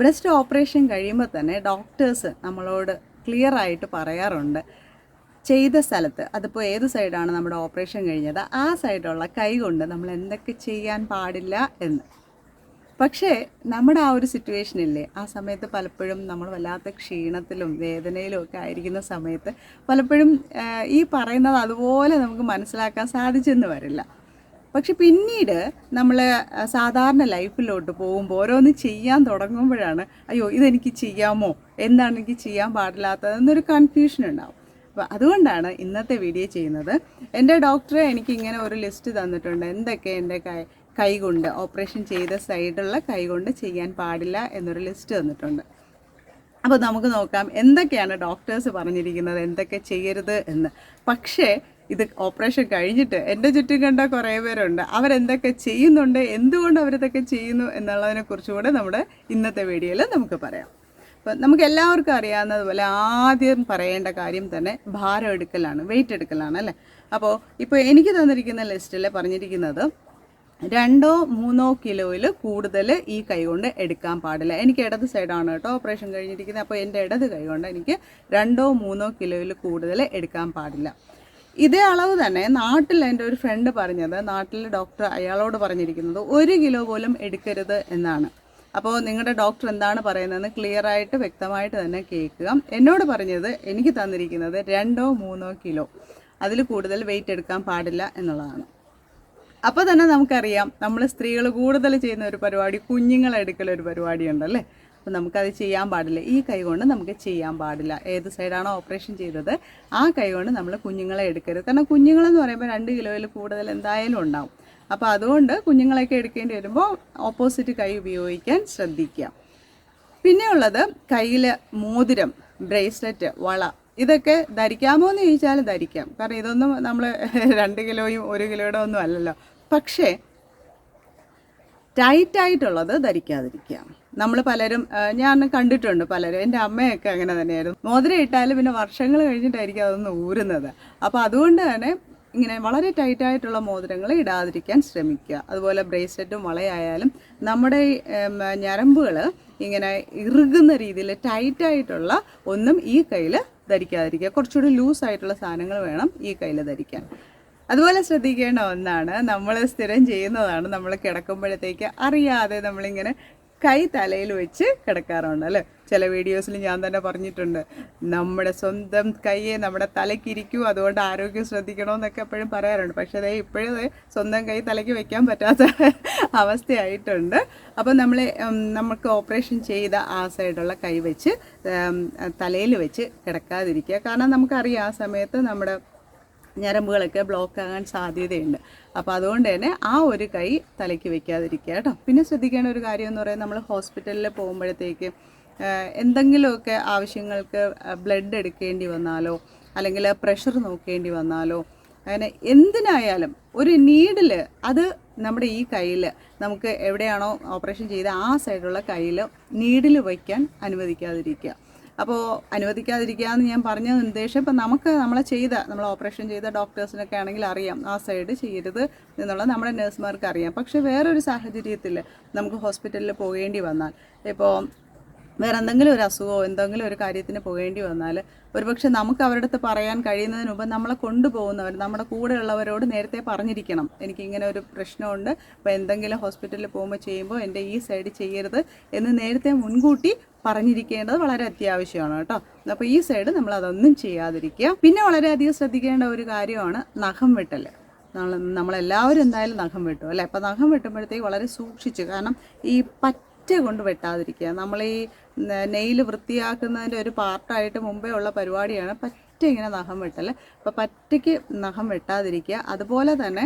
Breast operation കഴിയുമ്പോൾ തന്നെ doctors നമ്മളോട് ക്ലിയർ ആയിട്ട് പറയാറുണ്ട്. ചെയ്ത സ്ഥലത്ത് അതിപ്പോൾ ഏത് സൈഡാണ് നമ്മുടെ ഓപ്പറേഷൻ കഴിഞ്ഞത്? ആ സൈഡുള്ള കൈ കൊണ്ട് നമ്മൾ എന്തൊക്കെ ചെയ്യാൻ പാടില്ല എന്ന്. പക്ഷേ നമ്മുടെ ആ ഒരു സിറ്റുവേഷൻ ഇല്ലേ ആ സമയത്ത് പലപ്പോഴും നമ്മൾ വല്ലാത്ത ക്ഷീണത്തിലും വേദനയിലും ഒക്കെ ആയിരിക്കുന്ന സമയത്ത് പലപ്പോഴും ഈ പറയുന്നത് അതുപോലെ നമുക്ക് മനസ്സിലാക്കാൻ സാധിച്ചെന്ന് വരില്ല. പക്ഷെ പിന്നീട് നമ്മൾ സാധാരണ ലൈഫിലോട്ട് പോകുമ്പോൾ ഓരോന്ന് ചെയ്യാൻ തുടങ്ങുമ്പോഴാണ് അയ്യോ ഇതെനിക്ക് ചെയ്യാമോ? എന്താണ് എനിക്ക് ചെയ്യാൻ പാടില്ലാത്തത് എന്നൊരു കൺഫ്യൂഷൻ ഉണ്ടാവും. അപ്പോൾ അതുകൊണ്ടാണ് ഇന്നത്തെ വീഡിയോ ചെയ്യുന്നത്. എന്റെ ഡോക്ടർ എനിക്ക് ഇങ്ങനെ ഒരു ലിസ്റ്റ് തന്നിട്ടുണ്ട്. എന്തൊക്കെ എന്റെ കൈ കൈ കൊണ്ട് ഓപ്പറേഷൻ ചെയ്ത സൈഡുള്ള കൈ കൊണ്ട് ചെയ്യാൻ പാടില്ല എന്നൊരു ലിസ്റ്റ് തന്നിട്ടുണ്ട്. അപ്പോൾ നമുക്ക് നോക്കാം എന്തൊക്കെയാണ് ഡോക്ടേഴ്സ് പറഞ്ഞിരിക്കുന്നത്? എന്തൊക്കെ ചെയ്യരുത് എന്ന്? പക്ഷേ ഇത് ഓപ്പറേഷൻ കഴിഞ്ഞിട്ട് എന്റെ ചുറ്റും കണ്ട കുറേ പേരുണ്ട്. അവരെന്തൊക്കെ ചെയ്യുന്നുണ്ട്? എന്തുകൊണ്ട് അവരിതൊക്കെ ചെയ്യുന്നു എന്നുള്ളതിനെ കുറിച്ചും കൂടെ നമ്മുടെ ഇന്നത്തെ വീഡിയോയിൽ നമുക്ക് പറയാം. അപ്പോൾ നമുക്ക് എല്ലാവർക്കും അറിയാവുന്നതുപോലെ ആദ്യം പറയേണ്ട കാര്യം തന്നെ ഭാരം എടുക്കലാണ് വെയിറ്റ് എടുക്കലാണ് അല്ലേ? അപ്പോൾ ഇപ്പോൾ എനിക്ക് തന്നിരിക്കുന്ന ലിസ്റ്റിൽ പറഞ്ഞിരിക്കുന്നത് രണ്ടോ മൂന്നോ കിലോയിൽ കൂടുതൽ ഈ കൈ കൊണ്ട് എടുക്കാൻ പാടില്ല. എനിക്ക് ഇടത് സൈഡാണ് കേട്ടോ ഓപ്പറേഷൻ കഴിഞ്ഞിരിക്കുന്നത്. അപ്പോൾ എന്റെ ഇടത് കൈ കൊണ്ട് എനിക്ക് രണ്ടോ മൂന്നോ കിലോയിൽ കൂടുതൽ എടുക്കാൻ പാടില്ല. ഇതേ അളവ് തന്നെ നാട്ടിൽ എന്റെ ഒരു ഫ്രണ്ട് പറഞ്ഞത് നാട്ടിൽ ഡോക്ടർ അയാളോട് പറഞ്ഞിരിക്കുന്നത് ഒരു കിലോ പോലും എടുക്കരുത് എന്നാണ്. അപ്പോൾ നിങ്ങളുടെ ഡോക്ടർ എന്താണ് പറയുന്നതെന്ന് ക്ലിയർ ആയിട്ട് വ്യക്തമായിട്ട് തന്നെ കേൾക്കുക. എന്നോട് പറഞ്ഞത് എനിക്ക് തന്നിരിക്കുന്നത് രണ്ടോ മൂന്നോ കിലോ അതിൽ കൂടുതൽ വെയിറ്റ് എടുക്കാൻ പാടില്ല എന്നുള്ളതാണ്. അപ്പോൾ തന്നെ നമുക്കറിയാം നമ്മൾ സ്ത്രീകൾ കൂടുതൽ ചെയ്യുന്ന ഒരു പരിപാടി കുഞ്ഞുങ്ങളെ എടുക്കൽ ഒരു പരിപാടി ഉണ്ടല്ലേ അപ്പോൾ നമുക്കത് ചെയ്യാൻ പാടില്ല. ഈ കൈ കൊണ്ട് നമുക്ക് ചെയ്യാൻ പാടില്ല. ഏത് സൈഡാണോ ഓപ്പറേഷൻ ചെയ്തത് ആ കൈ കൊണ്ട് നമ്മൾ കുഞ്ഞുങ്ങളെ എടുക്കരുത്. കാരണം കുഞ്ഞുങ്ങളെന്ന് പറയുമ്പോൾ രണ്ട് കിലോയിൽ കൂടുതൽ എന്തായാലും ഉണ്ടാവും. അപ്പോൾ അതുകൊണ്ട് കുഞ്ഞുങ്ങളെയൊക്കെ എടുക്കേണ്ടി വരുമ്പോൾ ഓപ്പോസിറ്റ് കൈ ഉപയോഗിക്കാൻ ശ്രദ്ധിക്കുക. പിന്നെ ഉള്ളത് കയ്യിൽ മോതിരം ബ്രേസ്ലെറ്റ് വള. ഇതൊക്കെ ധരിക്കാമോ എന്ന് ചോദിച്ചാൽ ധരിക്കാം. കാരണം ഇതൊന്നും നമ്മൾ രണ്ട് കിലോയും ഒരു കിലോയുടെ ഒന്നും അല്ലല്ലോ. പക്ഷേ ടൈറ്റായിട്ടുള്ളത് ധരിക്കാതിരിക്കാം നമ്മൾ പലരും ഞാൻ കണ്ടിട്ടുണ്ട് പലരും. എന്റെ അമ്മയൊക്കെ അങ്ങനെ തന്നെയായിരുന്നു. മോതിരം ഇട്ടാലും പിന്നെ വർഷങ്ങൾ കഴിഞ്ഞിട്ടായിരിക്കും അതൊന്ന് ഊരുന്നത്. അപ്പോൾ അതുകൊണ്ട് തന്നെ ഇങ്ങനെ വളരെ ടൈറ്റ് ആയിട്ടുള്ള മോതിരങ്ങൾ ഇടാതിരിക്കാൻ ശ്രമിക്കുക. അതുപോലെ ബ്രേസ്ലെറ്റും വളയായാലും നമ്മുടെ ഞരമ്പുകൾ ഇങ്ങനെ ഇറുകുന്ന രീതിയിൽ ടൈറ്റ് ആയിട്ടുള്ള ഒന്നും ഈ കയ്യിൽ ധരിക്കാതിരിക്കുക. കുറച്ചുകൂടി ലൂസ് ആയിട്ടുള്ള സാധനങ്ങൾ വേണം ഈ കയ്യിൽ ധരിക്കാൻ. അതുപോലെ ശ്രദ്ധിക്കേണ്ട ഒന്നാണ് നമ്മൾ സ്ഥിരം ചെയ്യുന്നതാണ് നമ്മൾ കിടക്കുമ്പോഴത്തേക്ക് അറിയാതെ നമ്മളിങ്ങനെ കൈ തലയിൽ വെച്ച് കിടക്കാറുണ്ട് അല്ലേ? ചില വീഡിയോസിൽ ഞാൻ തന്നെ പറഞ്ഞിട്ടുണ്ട് നമ്മുടെ സ്വന്തം കൈയെ നമ്മുടെ തലയ്ക്കിരിക്കൂ അതുകൊണ്ട് ആരോഗ്യം ശ്രദ്ധിക്കണമെന്നൊക്കെ എപ്പോഴും പറയാറുണ്ട്. പക്ഷേ അതേ ഇപ്പോഴും സ്വന്തം കൈ തലയ്ക്ക് വെക്കാൻ പറ്റാത്ത അവസ്ഥയായിട്ടുണ്ട്. അപ്പോൾ നമ്മൾ നമുക്ക് ഓപ്പറേഷൻ ചെയ്ത ആ സൈഡുള്ള കൈ വെച്ച് തലയിൽ വെച്ച് കിടക്കാതിരിക്കുക. കാരണം നമുക്കറിയാം ആ സമയത്ത് നമ്മുടെ ഞരമ്പുകളൊക്കെ ബ്ലോക്ക് ആകാൻ സാധ്യതയുണ്ട്. അപ്പോൾ അതുകൊണ്ട് തന്നെ ആ ഒരു കൈ തലയ്ക്ക് വെക്കാതിരിക്കുക കേട്ടോ. പിന്നെ ശ്രദ്ധിക്കേണ്ട ഒരു കാര്യം എന്ന് പറയുന്നത് നമ്മൾ ഹോസ്പിറ്റലിൽ പോകുമ്പോഴത്തേക്ക് എന്തെങ്കിലുമൊക്കെ ആവശ്യങ്ങൾക്ക് ബ്ലഡ് എടുക്കേണ്ടി വന്നാലോ അല്ലെങ്കിൽ പ്രഷർ നോക്കേണ്ടി വന്നാലോ അങ്ങനെ എന്തിനായാലും ഒരു നീഡിൽ അത് നമ്മുടെ ഈ കയ്യിൽ നമുക്ക് എവിടെയാണോ ഓപ്പറേഷൻ ചെയ്ത ആ സൈഡുള്ള കയ്യിൽ നീഡിൽ വയ്ക്കാൻ അനുവദിക്കാതിരിക്കുക. അപ്പോൾ അനുവദിക്കാതിരിക്കുക എന്ന് ഞാൻ പറഞ്ഞ ഉദ്ദേശം ഇപ്പം നമുക്ക് നമ്മളെ ചെയ്ത നമ്മൾ ഓപ്പറേഷൻ ചെയ്ത ഡോക്ടേഴ്സിനൊക്കെ ആണെങ്കിൽ അറിയാം ആ സൈഡ് ചെയ്യരുത് എന്നുള്ളത് നമ്മുടെ നഴ്സുമാർക്ക് അറിയാം. പക്ഷേ വേറൊരു സാഹചര്യത്തിൽ നമുക്ക് ഹോസ്പിറ്റലിൽ പോകേണ്ടി വന്നാൽ ഇപ്പോൾ വേറെ എന്തെങ്കിലും ഒരു അസുഖമോ എന്തെങ്കിലും ഒരു കാര്യത്തിന് പോകേണ്ടി വന്നാൽ ഒരുപക്ഷെ നമുക്ക് അവരുടെ അടുത്ത് പറയാൻ കഴിയുന്നതിന് മുമ്പ് നമ്മളെ കൊണ്ടുപോകുന്നവർ നമ്മുടെ കൂടെയുള്ളവരോട് നേരത്തെ പറഞ്ഞിരിക്കണം. എനിക്ക് ഇങ്ങനെ ഒരു പ്രശ്നമുണ്ട്. അപ്പോൾ എന്തെങ്കിലും ഹോസ്പിറ്റലിൽ പോകുമ്പോൾ ചെയ്യുമ്പോൾ എന്റെ ഈ സൈഡ് ചെയ്യരുത് എന്ന് നേരത്തെ മുൻകൂട്ടി പറഞ്ഞിരിക്കേണ്ടത് വളരെ അത്യാവശ്യമാണ് കേട്ടോ. അപ്പോൾ ഈ സൈഡ് നമ്മൾ അതൊന്നും ചെയ്യാതിരിക്കുക. പിന്നെ വളരെയധികം ശ്രദ്ധിക്കേണ്ട ഒരു കാര്യമാണ് നഖം വെട്ടൽ. നമ്മളെല്ലാവരും എന്തായാലും നഖം വെട്ടും അല്ലേ? അപ്പോൾ നഖം വെട്ടുമ്പോഴത്തേക്ക് വളരെ സൂക്ഷിച്ച് കാരണം ഈ പറ്റ കൊണ്ട് വെട്ടാതിരിക്കുക. നമ്മൾ ഈ നെയിൽ വൃത്തിയാക്കുന്നതിന്റെ ഒരു പാർട്ടായിട്ട് മുമ്പേ ഉള്ള പരിപാടിയാണ് പറ്റ ഇങ്ങനെ നഖം വെട്ടൽ അപ്പോൾ പറ്റയ്ക്ക് നഖം വെട്ടാതിരിക്കുക. അതുപോലെ തന്നെ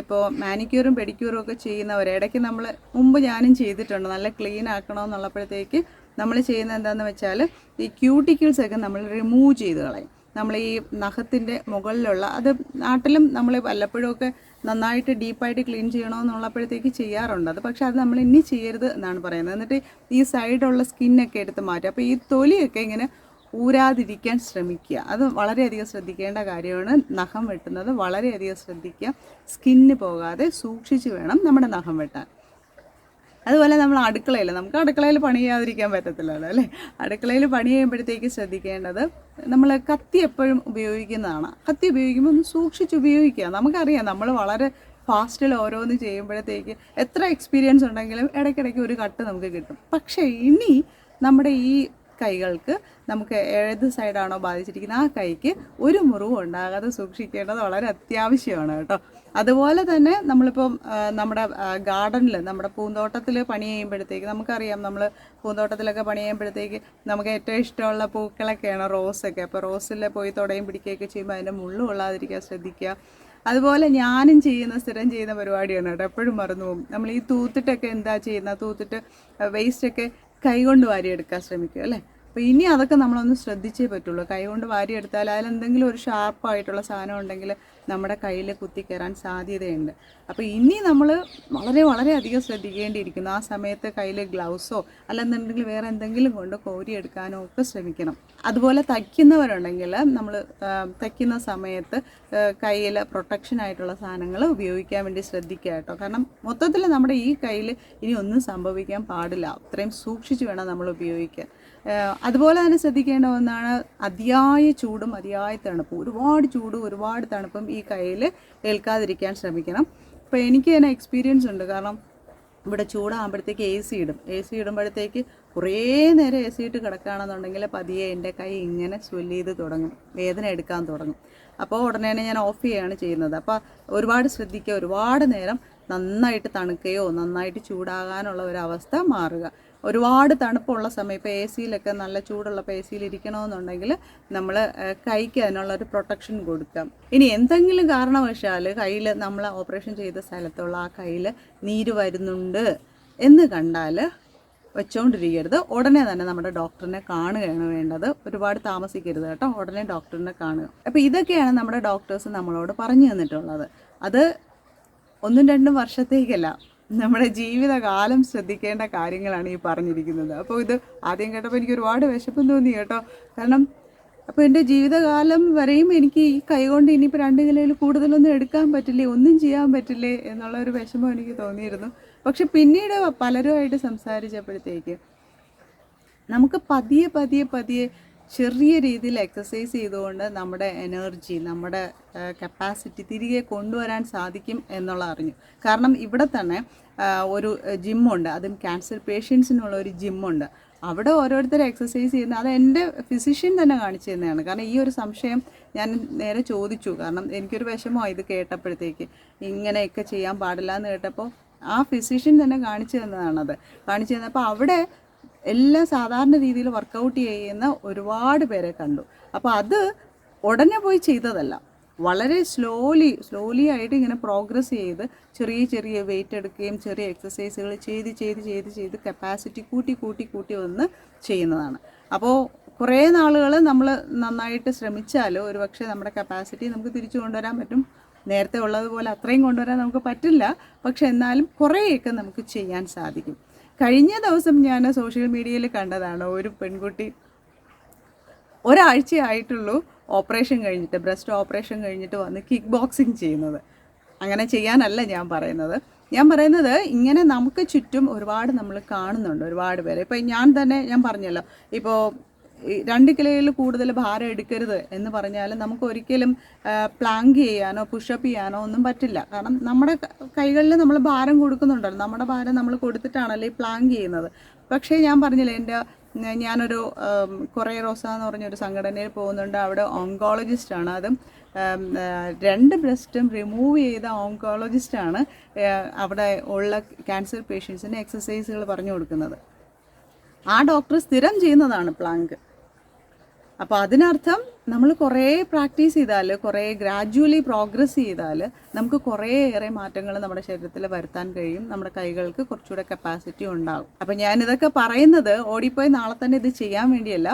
ഇപ്പോൾ മാനിക്യൂറും പെഡിക്യൂറും ഒക്കെ ചെയ്യുന്നവർ ഇടയ്ക്ക് നമ്മൾ മുമ്പ് ഞാനും ചെയ്തിട്ടുണ്ട്. നല്ല ക്ലീൻ ആക്കണമെന്നുള്ളപ്പോഴത്തേക്ക് നമ്മൾ ചെയ്യുന്നത് എന്താണെന്ന് വെച്ചാൽ ഈ ക്യൂട്ടിക്കിൾസ് ഒക്കെ നമ്മൾ റിമൂവ് ചെയ്ത് കളയും. നമ്മൾ ഈ നഖത്തിന്റെ മുകളിലുള്ള അത് നാട്ടിലും നമ്മൾ വല്ലപ്പോഴും ഒക്കെ നന്നായിട്ട് ഡീപ്പായിട്ട് ക്ലീൻ ചെയ്യണമെന്നുള്ളപ്പോഴത്തേക്ക് ചെയ്യാറുണ്ട്. അത് പക്ഷെ അത് നമ്മൾ ഇനി ചെയ്യരുത് എന്നാണ് പറയുന്നത്. എന്നിട്ട് ഈ സൈഡുള്ള സ്കിന്നൊക്കെ എടുത്ത് മാറ്റുക. അപ്പോൾ ഈ തൊലിയൊക്കെ ഇങ്ങനെ ഊരാതിരിക്കാൻ ശ്രമിക്കുക. അത് വളരെയധികം ശ്രദ്ധിക്കേണ്ട കാര്യമാണ്. നഖം വെട്ടുന്നത് വളരെയധികം ശ്രദ്ധിക്കുക. സ്കിന്ന് പോകാതെ സൂക്ഷിച്ച് വേണം നമ്മുടെ നഖം വെട്ടാൻ. അതുപോലെ നമ്മൾ അടുക്കളയിൽ നമുക്ക് അടുക്കളയിൽ പണി ചെയ്യാതിരിക്കാൻ പറ്റത്തില്ലല്ലോ അല്ലേ? അടുക്കളയിൽ പണി ചെയ്യുമ്പോഴത്തേക്ക് ശ്രദ്ധിക്കേണ്ടത് നമ്മൾ കത്തി എപ്പോഴും ഉപയോഗിക്കുന്നതാണ്. കത്തി ഉപയോഗിക്കുമ്പോൾ ഒന്ന് സൂക്ഷിച്ച് ഉപയോഗിക്കുക. നമുക്കറിയാം നമ്മൾ വളരെ ഫാസ്റ്റിൽ ഓരോന്ന് ചെയ്യുമ്പോഴത്തേക്ക് എത്ര എക്സ്പീരിയൻസ് ഉണ്ടെങ്കിലും ഇടയ്ക്കിടയ്ക്ക് ഒരു കട്ട് നമുക്ക് കിട്ടും. പക്ഷേ ഇനി നമ്മുടെ ഈ കൈകൾക്ക് നമുക്ക് ഏത് സൈഡാണോ ബാധിച്ചിരിക്കുന്നത് ആ കൈക്ക് ഒരു മുറിവും ഉണ്ടാകാതെ സൂക്ഷിക്കേണ്ടത് വളരെ അത്യാവശ്യമാണ് കേട്ടോ. അതുപോലെ തന്നെ നമ്മളിപ്പം നമ്മുടെ ഗാർഡനിൽ നമ്മുടെ പൂന്തോട്ടത്തിൽ പണി ചെയ്യുമ്പോഴത്തേക്ക് നമുക്കറിയാം നമ്മൾ പൂന്തോട്ടത്തിലൊക്കെ പണി ചെയ്യുമ്പോഴത്തേക്ക് നമുക്ക് ഏറ്റവും ഇഷ്ടമുള്ള പൂക്കളൊക്കെയാണ് റോസൊക്കെ അപ്പോൾ റോസിൽ പോയി തുടയും പിടിക്കുകയൊക്കെ ചെയ്യുമ്പോൾ അതിന്റെ മുള്ളു കൊള്ളാതിരിക്കാൻ ശ്രദ്ധിക്കുക. അതുപോലെ ഞാനും ചെയ്യുന്ന സ്ഥിരം ചെയ്യുന്ന പരിപാടിയാണ് കേട്ടോ. എപ്പോഴും മറന്നു പോകും. നമ്മൾ ഈ തൂത്തിട്ടൊക്കെ എന്താ ചെയ്യുന്ന തൂത്തിട്ട് വേസ്റ്റൊക്കെ കൈകൊണ്ട് വാരിയെടുക്കാൻ ശ്രമിക്കുക അല്ലേ? അപ്പോൾ ഇനി അതൊക്കെ നമ്മളൊന്ന് ശ്രദ്ധിച്ചേ പറ്റുള്ളൂ. കൈ കൊണ്ട് വാരിയെടുത്താൽ അതിലെന്തെങ്കിലും ഒരു ഷാർപ്പായിട്ടുള്ള സാധനം ഉണ്ടെങ്കിൽ നമ്മുടെ കയ്യിൽ കുത്തിക്കയറാൻ സാധ്യതയുണ്ട്. അപ്പോൾ ഇനി നമ്മൾ വളരെ വളരെ അധികം ശ്രദ്ധിക്കേണ്ടിയിരിക്കുന്നു. ആ സമയത്ത് കയ്യിൽ ഗ്ലൗസോ അല്ലെന്നുണ്ടെങ്കിൽ വേറെ എന്തെങ്കിലും കൊണ്ട് കോരിയെടുക്കാനോ ഒക്കെ ശ്രമിക്കണം. അതുപോലെ തയ്ക്കുന്നവരുണ്ടെങ്കിൽ നമ്മൾ തയ്ക്കുന്ന സമയത്ത് കയ്യിൽ പ്രൊട്ടക്ഷൻ ആയിട്ടുള്ള സാധനങ്ങൾ ഉപയോഗിക്കാൻ വേണ്ടി ശ്രദ്ധിക്കുക കേട്ടോ. കാരണം മൊത്തത്തിൽ നമ്മുടെ ഈ കയ്യിൽ ഇനി ഒന്നും സംഭവിക്കാൻ പാടില്ല. അത്രയും സൂക്ഷിച്ച് വേണം നമ്മൾ ഉപയോഗിക്കാൻ. അതുപോലെ തന്നെ ശ്രദ്ധിക്കേണ്ട ഒന്നാണ് അതിയായ ചൂടും അതിയായ തണുപ്പും. ഒരുപാട് ചൂടും ഒരുപാട് തണുപ്പും ഈ കയ്യിൽ ഏൽക്കാതിരിക്കാൻ ശ്രമിക്കണം. അപ്പോൾ എനിക്ക് തന്നെ എക്സ്പീരിയൻസ് ഉണ്ട്. കാരണം ഇവിടെ ചൂടാകുമ്പോഴത്തേക്ക് എ സി ഇടും. എ സി ഇടുമ്പോഴത്തേക്ക് കുറേ നേരം എ സി ഇട്ട് കിടക്കുകയാണെന്നുണ്ടെങ്കിൽ പതിയെ എന്റെ കൈ ഇങ്ങനെ സ്വെല്ല് ചെയ്ത് തുടങ്ങും. വേദന എടുക്കാൻ തുടങ്ങും. അപ്പോൾ ഉടനെ തന്നെ ഞാൻ ഓഫ് ചെയ്യുകയാണ് ചെയ്യുന്നത്. അപ്പോൾ ഒരുപാട് ശ്രദ്ധിക്കുക. ഒരുപാട് നേരം നന്നായിട്ട് തണുക്കുകയോ നന്നായിട്ട് ചൂടാകാനുള്ള ഒരവസ്ഥ മാറുക. ഒരുപാട് തണുപ്പുള്ള സമയം ഇപ്പോൾ എ സിയിലൊക്കെ നല്ല ചൂടുള്ളപ്പോൾ എ സിയിൽ ഇരിക്കണമെന്നുണ്ടെങ്കിൽ നമ്മൾ കൈക്ക് അതിനുള്ള ഒരു പ്രൊട്ടക്ഷൻ കൊടുക്കാം. ഇനി എന്തെങ്കിലും കാരണവശാൽ കയ്യിൽ നമ്മൾ ഓപ്പറേഷൻ ചെയ്ത സ്ഥലത്തുള്ള ആ കയ്യിൽ നീര് വരുന്നുണ്ട് എന്ന് കണ്ടാൽ വെച്ചുകൊണ്ടിരിക്കരുത് ഉടനെ തന്നെ നമ്മുടെ ഡോക്ടറിനെ കാണുകയാണ് വേണ്ടത്. ഒരുപാട് താമസിക്കരുത് കേട്ടോ. ഉടനെ ഡോക്ടറിനെ കാണുക. അപ്പോൾ ഇതൊക്കെയാണ് നമ്മുടെ ഡോക്ടേഴ്സ് നമ്മളോട് പറഞ്ഞു തന്നിട്ടുള്ളത്. അത് ഒന്നും രണ്ടും വർഷത്തേക്കല്ല. നമ്മുടെ ജീവിതകാലം ശ്രദ്ധിക്കേണ്ട കാര്യങ്ങളാണ് ഈ പറഞ്ഞിരിക്കുന്നത്. അപ്പോൾ ഇത് ആദ്യം കേട്ടപ്പോൾ എനിക്ക് ഒരുപാട് വിശപ്പും തോന്നി കേട്ടോ. കാരണം അപ്പോൾ എന്റെ ജീവിതകാലം വരെയും എനിക്ക് ഈ കൈകൊണ്ട് ഇനിയിപ്പോൾ രണ്ട് കിലോയിൽ കൂടുതലൊന്നും എടുക്കാൻ പറ്റില്ലേ ഒന്നും ചെയ്യാൻ പറ്റില്ലേ എന്നുള്ള ഒരു വിഷമം എനിക്ക് തോന്നിയിരുന്നു. പക്ഷെ പിന്നീട് പലരുമായിട്ട് സംസാരിച്ചപ്പോഴത്തേക്ക് നമുക്ക് പതിയെ പതിയെ പതിയെ ചെറിയ രീതിയിൽ എക്സസൈസ് ചെയ്തുകൊണ്ട് നമ്മുടെ എനർജി നമ്മുടെ കപ്പാസിറ്റി തിരികെ കൊണ്ടുവരാൻ സാധിക്കും എന്നുള്ള അറിഞ്ഞു. കാരണം ഇവിടെ തന്നെ ഒരു ജിമ്മുണ്ട് അതും ക്യാൻസർ പേഷ്യൻസിനുള്ള ഒരു ജിമ്മുണ്ട് അവിടെ ഓരോരുത്തർ എക്സസൈസ് ചെയ്യുന്ന അത് എന്റെ ഫിസിഷ്യൻ തന്നെ കാണിച്ചു തന്നെയാണ്. കാരണം ഈ ഒരു സംശയം ഞാൻ നേരെ ചോദിച്ചു. കാരണം എനിക്കൊരു വിഷമമായി ഇത് കേട്ടപ്പോഴത്തേക്ക്. ഇങ്ങനെയൊക്കെ ചെയ്യാൻ പാടില്ല എന്ന് കേട്ടപ്പോൾ ആ ഫിസിഷ്യൻ തന്നെ കാണിച്ചു തന്നതാണത്. കാണിച്ചു തന്നപ്പോൾ അവിടെ എല്ലാം സാധാരണ രീതിയിൽ വർക്കൗട്ട് ചെയ്യുന്ന ഒരുപാട് പേരെ കണ്ടു. അപ്പോൾ അത് ഉടനെ പോയി ചെയ്തതല്ല. വളരെ സ്ലോലി സ്ലോലി ആയിട്ട് ഇങ്ങനെ പ്രോഗ്രസ് ചെയ്ത് ചെറിയ ചെറിയ വെയിറ്റ് എടുക്കുകയും ചെറിയ എക്സസൈസുകൾ ചെയ്ത് ചെയ്ത് ചെയ്ത് ചെയ്ത് കപ്പാസിറ്റി കൂട്ടി കൂട്ടി കൂട്ടി വന്ന് ചെയ്യുന്നതാണ്. അപ്പോൾ കുറേ നാളുകൾ നമ്മൾ നന്നായിട്ട് ശ്രമിച്ചാൽ ഒരുപക്ഷെ നമ്മുടെ കപ്പാസിറ്റി നമുക്ക് തിരിച്ചു കൊണ്ടുവരാൻ പറ്റും. നേരത്തെ ഉള്ളതുപോലെ അത്രയും കൊണ്ടുവരാൻ നമുക്ക് പറ്റില്ല. പക്ഷെ എന്നാലും കുറേയൊക്കെ നമുക്ക് ചെയ്യാൻ സാധിക്കും. കഴിഞ്ഞ ദിവസം ഞാൻ സോഷ്യൽ മീഡിയയിൽ കണ്ടതാണ് ഒരു പെൺകുട്ടി ഒരാഴ്ചയായിട്ടുള്ളൂ ഓപ്പറേഷൻ കഴിഞ്ഞിട്ട് ബ്രസ്റ്റ് ഓപ്പറേഷൻ കഴിഞ്ഞിട്ട് വന്ന് കിക്ക് ബോക്സിങ് ചെയ്യുന്നത്. അങ്ങനെ ചെയ്യാനല്ല ഞാൻ പറയുന്നത്. ഞാൻ പറയുന്നത് ഇങ്ങനെ നമുക്ക് ചുറ്റും ഒരുപാട് നമ്മൾ കാണുന്നുണ്ട് ഒരുപാട് പേര്. ഇപ്പോൾ ഞാൻ തന്നെ ഞാൻ പറഞ്ഞല്ലോ ഇപ്പോൾ രണ്ട് കിലോയിൽ കൂടുതൽ ഭാരം എടുക്കരുത് എന്ന് പറഞ്ഞാൽ നമുക്ക് ഒരിക്കലും പ്ലാങ്ക് ചെയ്യാനോ പുഷപ്പ് ചെയ്യാനോ ഒന്നും പറ്റില്ല. കാരണം നമ്മുടെ കൈകളിൽ നമ്മൾ ഭാരം കൊടുക്കുന്നുണ്ടല്ലോ. നമ്മുടെ ഭാരം നമ്മൾ കൊടുത്തിട്ടാണല്ലോ ഈ പ്ലാങ്ക് ചെയ്യുന്നത്. പക്ഷേ ഞാൻ പറഞ്ഞില്ലേ എന്റെ ഞാനൊരു കുറേ റോസ എന്ന് പറഞ്ഞൊരു സംഘടനയിൽ പോകുന്നുണ്ട്. അവിടെ ഓങ്കോളജിസ്റ്റാണ് അതും രണ്ട് ബ്രസ്റ്റും റിമൂവ് ചെയ്ത ഓങ്കോളജിസ്റ്റാണ് അവിടെ ഉള്ള ക്യാൻസർ പേഷ്യൻസിന് എക്സസൈസുകൾ പറഞ്ഞു കൊടുക്കുന്നത്. ആ ഡോക്ടർ സ്ഥിരം ചെയ്യുന്നതാണ് പ്ലാങ്ക് അപ്പോൾ അതിനർത്ഥം നമ്മൾ കുറേ പ്രാക്ടീസ് ചെയ്താൽ കുറേ ഗ്രാജുവലി പ്രോഗ്രസ് ചെയ്താൽ നമുക്ക് കുറേയേറെ മാറ്റങ്ങൾ നമ്മുടെ ശരീരത്തിൽ വരുത്താൻ കഴിയും. നമ്മുടെ കൈകൾക്ക് കുറച്ചുകൂടെ കപ്പാസിറ്റി ഉണ്ടാകും അപ്പം ഞാനിതൊക്കെ പറയുന്നത് ഓടിപ്പോയി നാളെ തന്നെ ഇത് ചെയ്യാൻ വേണ്ടിയല്ല.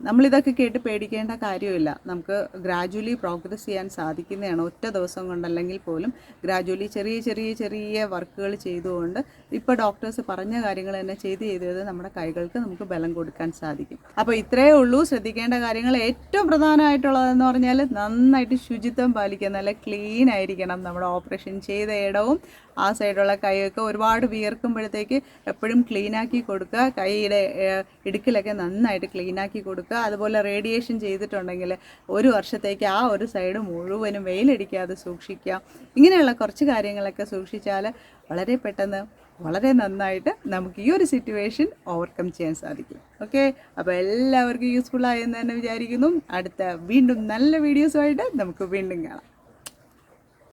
നമ്മളിതൊക്കെ കേട്ട് പേടിക്കേണ്ട കാര്യമില്ല. നമുക്ക് ഗ്രാജുവലി പ്രോഗ്രസ് ചെയ്യാൻ സാധിക്കുന്നതാണ് ഒറ്റ ദിവസം കൊണ്ടല്ലെങ്കിൽ പോലും ഗ്രാജുവലി ചെറിയ ചെറിയ ചെറിയ വർക്കുകൾ ചെയ്തുകൊണ്ട് ഇപ്പോൾ ഡോക്ടേഴ്സ് പറഞ്ഞ കാര്യങ്ങൾ തന്നെ ചെയ്ത് ചെയ്ത് നമ്മുടെ കൈകൾക്ക് നമുക്ക് ബലം കൊടുക്കാൻ സാധിക്കും. അപ്പോൾ ഇത്രയേ ഉള്ളൂ. ശ്രദ്ധിക്കേണ്ട കാര്യങ്ങൾ ഏറ്റവും പ്രധാനമായിട്ടുള്ളതെന്ന് പറഞ്ഞാൽ നന്നായിട്ട് ശുചിത്വം പാലിക്കുക നല്ല ക്ലീൻ ആയിരിക്കണം. നമ്മുടെ ഓപ്പറേഷൻ ചെയ്ത ഇടവും ആ സൈഡുള്ള കൈയൊക്കെ ഒരുപാട് വിയർക്കുമ്പോഴത്തേക്ക് എപ്പോഴും ക്ലീനാക്കി കൊടുക്കുക. കൈയുടെ ഇടുക്കിലൊക്കെ നന്നായിട്ട് ക്ലീനാക്കി കൊടുക്കുക. അതുപോലെ റേഡിയേഷൻ ചെയ്തിട്ടുണ്ടെങ്കിൽ ഒരു വർഷത്തേക്ക് ആ ഒരു സൈഡ് മുഴുവനും വെയിലടിക്കാതെ സൂക്ഷിക്കുക. ഇങ്ങനെയുള്ള കുറച്ച് കാര്യങ്ങളൊക്കെ സൂക്ഷിച്ചാൽ വളരെ പെട്ടെന്ന് വളരെ നന്നായിട്ട് നമുക്ക് ഈ ഒരു സിറ്റുവേഷൻ ഓവർകം ചെയ്യാൻ സാധിക്കും. ഓക്കെ അപ്പോൾ എല്ലാവർക്കും യൂസ്ഫുൾ ആയെന്ന് തന്നെ വിചാരിക്കുന്നു. അടുത്ത വീണ്ടും നല്ല വീഡിയോസുമായിട്ട് നമുക്ക് വീണ്ടും കാണാം.